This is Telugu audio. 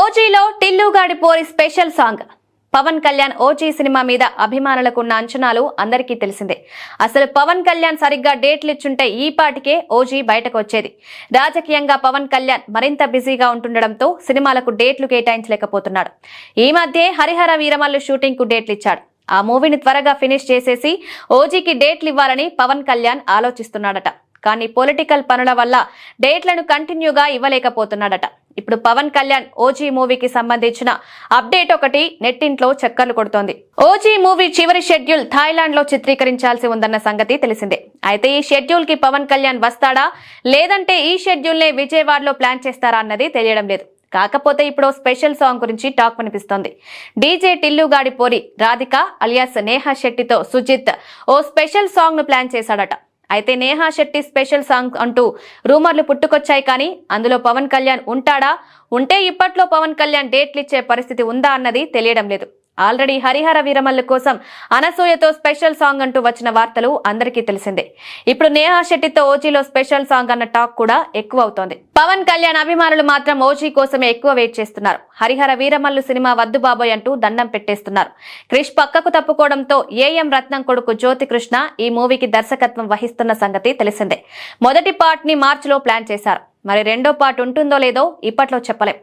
ఓజీలో టిల్లుగాడి పోరి special song. Pawan Kalyan OG cinema మీద అభిమానులకు ఉన్న అంచనాలు అందరికీ తెలిసిందే. అసలు పవన్ కళ్యాణ్ సరిగ్గా డేట్లు ఇచ్చుంటే ఈ పాటికే ఓజీ బయటకు వచ్చేది రాజకీయంగా పవన్ కళ్యాణ్ మరింత బిజీగా ఉంటుండడంతో సినిమాలకు డేట్లు కేటాయించలేకపోతున్నాడు. ఈ మధ్యే హరిహర వీరమల్లు షూటింగ్కు డేట్లు ఇచ్చాడు ఆ మూవీని త్వరగా ఫినిష్ చేసేసి ఓజీకి డేట్లు ఇవ్వాలని పవన్ కళ్యాణ్ ఆలోచిస్తున్నాడట. కానీ పొలిటికల్ పనుల వల్ల డేట్లను కంటిన్యూగా ఇవ్వలేకపోతున్నాడట. ఇప్పుడు పవన్ కళ్యాణ్ ఓజీ మూవీకి సంబంధించిన అప్డేట్ ఒకటి నెట్టింట్లో చక్కర్లు కొడుతోంది. ఓజీ మూవీ చివరి షెడ్యూల్ థాయిలాండ్లో చిత్రీకరించాల్సి ఉందన్న సంగతి తెలిసిందే. అయితే ఈ షెడ్యూల్కి పవన్ కళ్యాణ్ వస్తాడా? లేదంటే ఈ షెడ్యూల్ నే విజయవాడలో ప్లాన్ చేస్తారా అన్నది తెలియడం లేదు. కాకపోతే ఇప్పుడు స్పెషల్ సాంగ్ గురించి టాక్ వినిపిస్తోంది. డీజే టిల్లుగాడి పోరి రాధిక అలియాస్ నేహా శెట్టితో సుజిత్ ఓ స్పెషల్ సాంగ్ను ప్లాన్ చేశాడట. అయితే నేహా శెట్టి స్పెషల్ సాంగ్ అంటూ రూమర్లు పుట్టుకొచ్చాయి కానీ అందులో పవన్ కళ్యాణ్ ఉంటాడా? ఉంటే ఇప్పట్లో పవన్ కళ్యాణ్ డేట్లు ఇచ్చే పరిస్థితి ఉందా అన్నది తెలియడం లేదు. ఆల్రెడీ హరిహర వీరమల్లు కోసం అనసూయతో స్పెషల్ సాంగ్ అంటూ వచ్చిన వార్తలు అందరికీ తెలిసిందే. ఇప్పుడు నేహా శెట్టితో ఓజీలో స్పెషల్ సాంగ్ అన్న టాక్ కూడా ఎక్కువ అవుతోంది పవన్ కళ్యాణ్ అభిమానులు మాత్రం ఓజీ కోసమే ఎక్కువ వెయిట్ చేస్తున్నారు. హరిహర వీరమల్లు సినిమా వద్దు బాబోయ్ అంటూ దండం పెట్టేస్తున్నారు. క్రిష్ పక్కకు తప్పుకోవడంతో ఏఎం రత్నం కొడుకు జ్యోతి కృష్ణ ఈ మూవీకి దర్శకత్వం వహిస్తున్న సంగతి తెలిసిందే. మొదటి పార్ట్ని మార్చిలో ప్లాన్ చేశారు. మరి రెండో పార్ట్ ఉంటుందో లేదో ఇప్పట్లో చెప్పలేం.